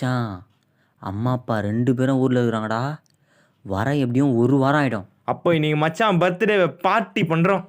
மச்சான். அம்மா அப்பா ரெண்டு பேரும் ஊரில் இருக்கிறாங்கடா. வர எப்படியும் ஒரு வாரம் ஆகிடும் அப்போ இன்னைக்கு மச்சான் பர்த்டே பார்ட்டி பண்ணுறோம்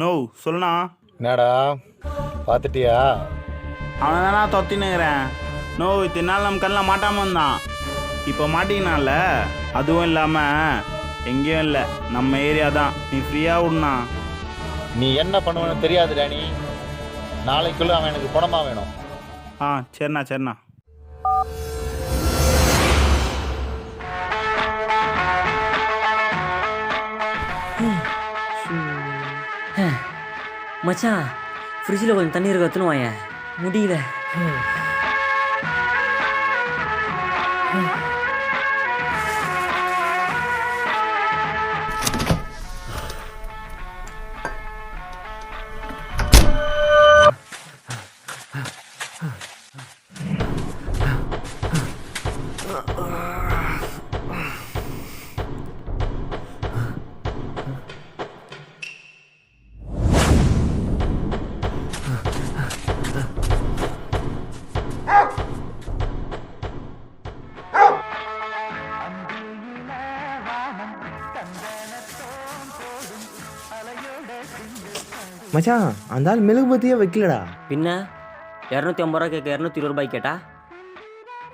நோ சொல்லுண்ணா. என்னடா? பார்த்துட்டியா அவனை தானே தொத்தினுக்கிறேன் நோ இத்தனை நாள் நம்ம கண்ணில் மாட்டாமல் இருந்தான். இப்போ மாட்டிக்கினால அதுவும் இல்லாமல் எங்கேயும் இல்லை. நம்ம ஏரியா தான். நீ ஃப்ரீயாக விடணா நீ என்ன பண்ணுவேன்னு தெரியாது ராணி நாளைக்குள்ள அவன் எனக்கு பணமா வேணும். ஆ சரிண்ணா சரிண்ணா. மச்சான் ஃப்ரிட்ஜில் கொஞ்சம் தண்ணி இருக்க எடுத்துன்னு வாயேன். முடியல. மச்சான் அந்த ஆள் மெழுகுபத்தியே வைக்கலடா. பின்ன இரநூத்தி ஐம்பது ரூபா கேட்க இரநூத்தி இருபது ரூபாய் கேட்டா?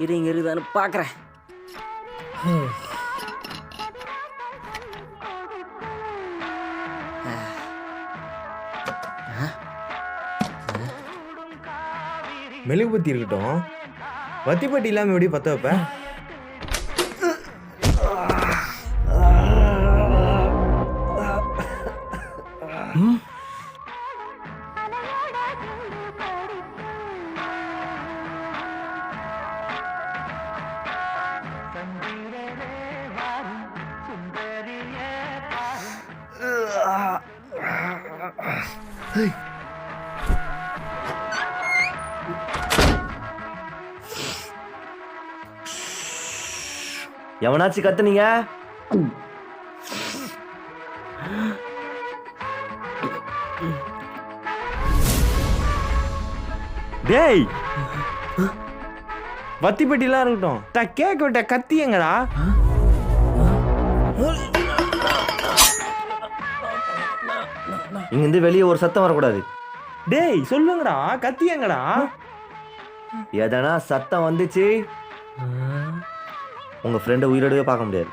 இரு இங்கே இருக்குதான்னு பார்க்குறேன் மெழுகுபத்தி இருக்கட்டும். வத்திப்பட்டி இல்லாமல் எப்படி பற்ற வைப்ப எவனாச்சும் கத்துனீங்க? டேய். வத்திப்பட்டிலாம் இருக்கட்டும் த கேக் விட்ட கத்தி எங்கடா இங்கிருந்து வெளியே ஒரு சத்தம் வரக்கூடாது. டேய் சொல்லுங்கடா கத்தி எங்கடா? எதனா சத்தம் வந்துச்சு? உங்க ஃப்ரெண்டை உயிரோடவே பார்க்க முடியாது.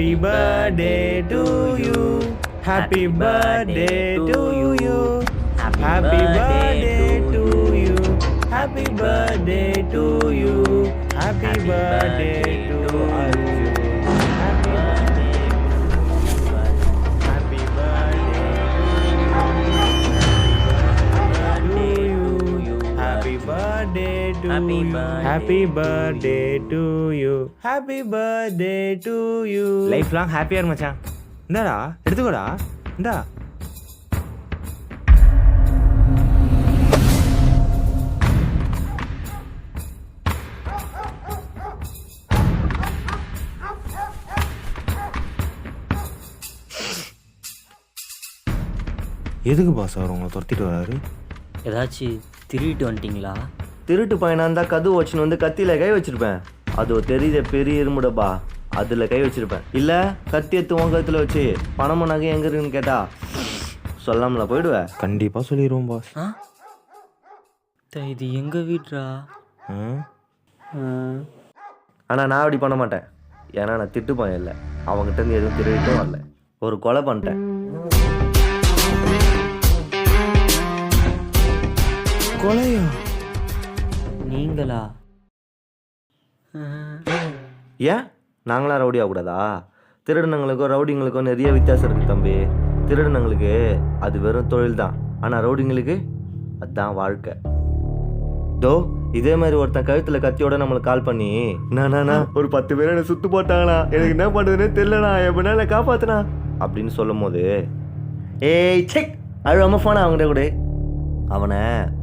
Happy birthday to you. Happy birthday to you. Happy birthday to you. Happy birthday to you. Happy birthday to Arjun. Happy birthday to Happy you. birthday Happy birthday to you. Happy birthday to you. Life long ஹாப்பியா மச்சான் இந்தாடா எடுத்துக்கோடா இந்தா எதுக்கு pass அவர் உங்களை துரத்திட்டு வராரு ஏதாச்சும் திருடிட்டு வந்துட்டீங்களா திருட்டு பையனா இருந்தா கது வச்சுன்னு வந்து கத்தியில கை வச்சிருப்பேன். அது தெரியுத பெரிய இருமுடப்பா. அதுல கை வச்சிருப்பேன். இல்ல கத்தி எடுத்து உன் கழுத்துல வச்சு பணமும் நகை எங்க இருக்குன்னு கேட்டா சொல்லாமல போயிடுவேன் கண்டிப்பா சொல்லிடுவோம் பாஸ் இது எங்கள் வீட்ரா? ஆனா நான் அப்படி பண்ண மாட்டேன். ஏன்னா நான் திட்டு பையன் இல்லை. அவங்ககிட்ட இருந்து எதுவும் திருடிட்டும் வரல. ஒரு கொலை பண்ணிட்டேன். கொலையா? நீங்களா? ஏன்? நாங்களா ரவுடி ஆகக்கூடாதா திருடனங்களுக்கும் ரவுடிங்களுக்கும் நிறைய வித்தியாசம் இருக்கு தம்பி. திருடனங்களுக்கு அது வெறும் தொழில் தான் ஆனால் ரவுடிங்களுக்கு அதுதான் வாழ்க்கை. தோ இதே மாதிரி ஒருத்தன் கழுத்துல கத்தியோட நம்மளுக்கு கால் பண்ணி நானா ஒரு பத்து பேர் என்ன சுத்து போட்டாங்களா? எனக்கு என்ன பண்றதுன்னே தெரியலண்ணா. எப்படின்னா காப்பாத்துனா அப்படின்னு சொல்லும் போது ஏய் செக் அழுவாம போனா அவங்ககிட்ட கூட. அவனை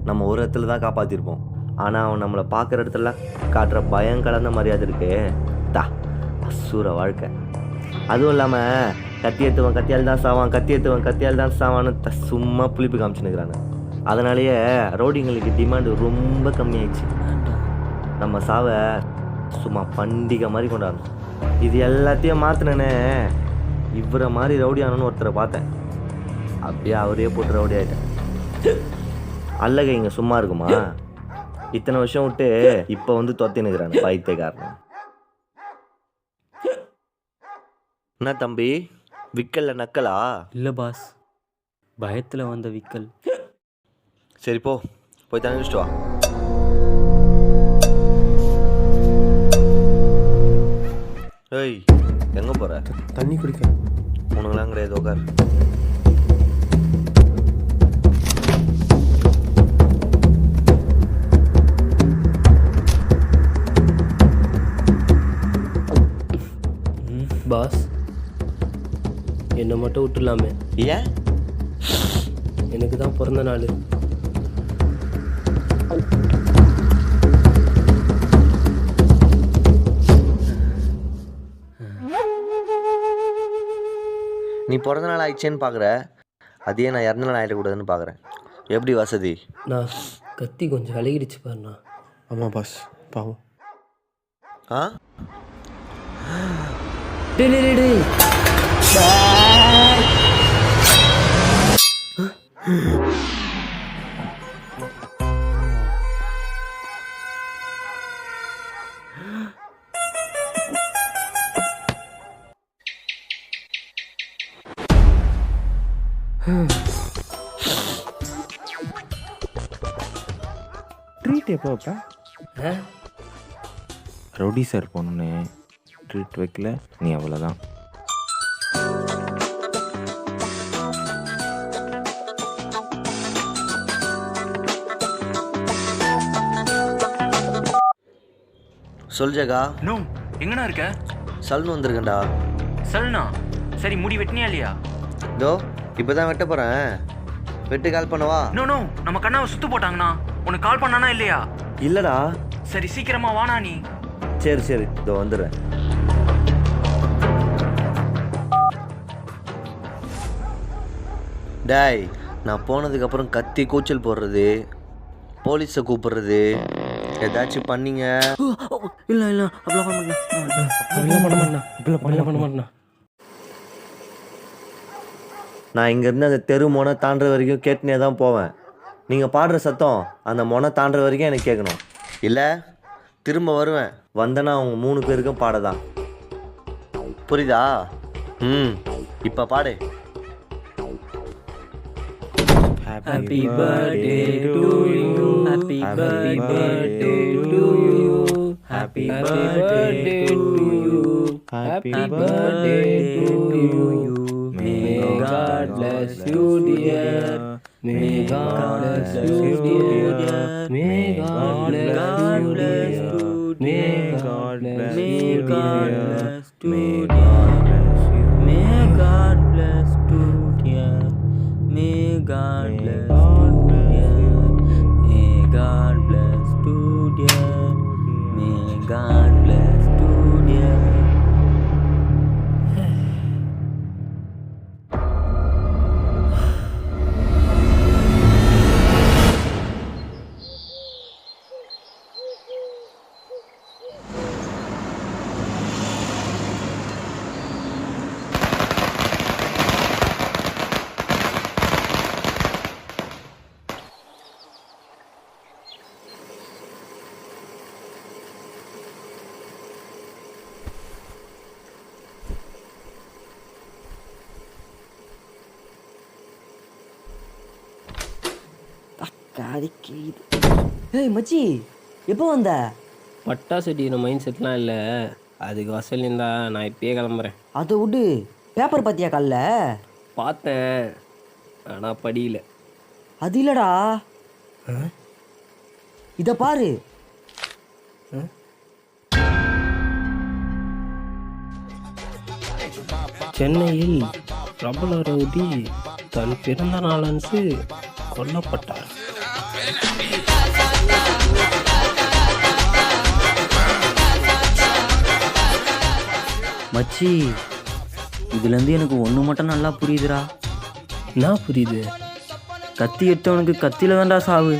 நம்ம ஒரு இடத்துல தான் காப்பாத்திருப்போம். ஆனால் அவன் நம்மளை பார்க்குற இடத்துல காட்டுற பயம் கலந்த மரியாதை இருக்கு. தா அசூர வாழ்க்கை. அதுவும் இல்லாமல் கத்தி எடுத்துவன் கத்தியால் தான் சாவான் கத்தி எடுத்துவன் கத்தியால் தான் சாவான்னு த சும்மா புளிப்பு காமிச்சுனுக்குறாங்க அதனாலேயே ரவுடிங்களுக்கு டிமாண்டு ரொம்ப கம்மியாயிடுச்சு. நம்ம சாவை சும்மா பண்டிகை மாதிரி கொண்டாடணும். இது எல்லாத்தையும் மாற்றினேனே இவரை மாதிரி ரவுடி ஆனோன்னு ஒருத்தரை பார்த்தேன். அப்படியே அவரே போட்டு ரவுடி ஆகிட்டேன் அல்லக இங்கே சும்மா இருக்குமா? இத்தனை வருஷம் விட்டு இப்போ வந்து தொத்தினுக்குறானு பைத்தியக்காரன் என்ன தம்பி? விக்கல்ல நக்கலா? இல்லை பாஸ். பயத்தில் வந்த விக்கல். சரி போ. போய் தண்ணி குடிச்சிட்டு வா. ஏய் எங்க போற? தண்ணி குடிக்க உனங்களாம் கிடையாது உட்கார் பாஸ் என்னை மட்டும் விட்டுலாமே ஏன்? எனக்கு தான் பிறந்த நாள். நீ பிறந்த நாள் ஆயிடுச்சேன்னு பார்க்குற அதே நான் இறந்த நாள் ஆகிடக்கூடாதுன்னு பார்க்குறேன் எப்படி வசதி? நான் கத்தி கொஞ்சம் விலகிடுச்சு பாருண்ணா. ஆமா பாஸ் பாவம். ஆ? ட்ரீட் எப்போ வைப்ப ஆ? ரவுடி சார் போனோன்னே ட்ரீட் வைக்கல. நீ அவ்வளோதான் சொல் ஜகா. நோ எங்கண்ணா இருக்க? சல்னு வந்திருக்கேன்டா. சல்னா? சரி முடி வெட்டினியா இல்லையா? இதோ இப்போ தான் வெட்ட போகிறேன் வெட்டு கால் பண்ணவா நோ நோ நம்ம கண்ணாவை சுத்து போட்டாங்கண்ணா. உனக்கு கால் பண்ணானா இல்லையா? இல்லைடா. சரி சீக்கிரமா வானா நீ. சரி சரி இதோ வந்துடுறேன். டேய் நான் போனதுக்கப்புறம் கத்தி கூச்சல் போடுறது போலீஸை கூப்பிடுறது. ஏதாச்சும் பண்ணீங்க? இல்லை இல்லை அப்படிலாம் பண்ண அப்படிலாம் பண்ண பண்ண நான் இங்கேருந்து அந்த தெரு மொனை தாண்டுற வரைக்கும் கேட்டுனே தான் போவேன். நீங்கள் பாடுற சத்தம் அந்த மொனை தாண்டுற வரைக்கும் எனக்கு கேட்கணும். இல்லை திரும்ப வருவேன். வந்தேன்னா அவங்க மூணு பேருக்கும் பாடதான். புரியுதா? ம் இப்போ பாடு. Happy birthday to you. Happy birthday to you. Happy birthday to you. Happy birthday to you. May God bless you, dear. May God bless you, dear. May God bless you, dear. May God bless you, dear. May God bless you. May God bless you. God bless காது கிழியுது ஏய் மச்சி எப்போ வந்த? பட்டாசு அடிக்கிற mind செட்லாம் இல்லை. அதுக்கு வசல் இருந்தா நான் இப்பயே கிளம்புறேன். அதை விடு. பேப்பர் பார்த்தியா காலைல? பார்த்தேன். ஆனால் படியல. அது இல்லடா. இத பாரு. சென்னையில் பிரபல ரவுடி தன் பிறந்த நாளன்று கொல்லப்பட்டார். மச்சி இதுலேருந்து எனக்கு ஒன்று மட்டும் நல்லா புரியுதுடா என்ன புரியுது கத்தி எடுத்தவனுக்கு கத்தியில தான்டா சாவு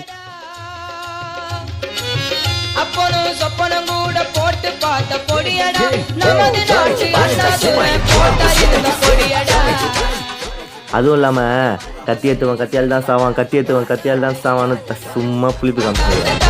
அதுவும் இல்லாமல் கத்தி ஏற்றுவன் கத்தியால் தான் சாவான் கத்தி ஏற்றுவன் கத்தியால் தான் சாவான்னு சும்மா புளிப்பு காமிச்சு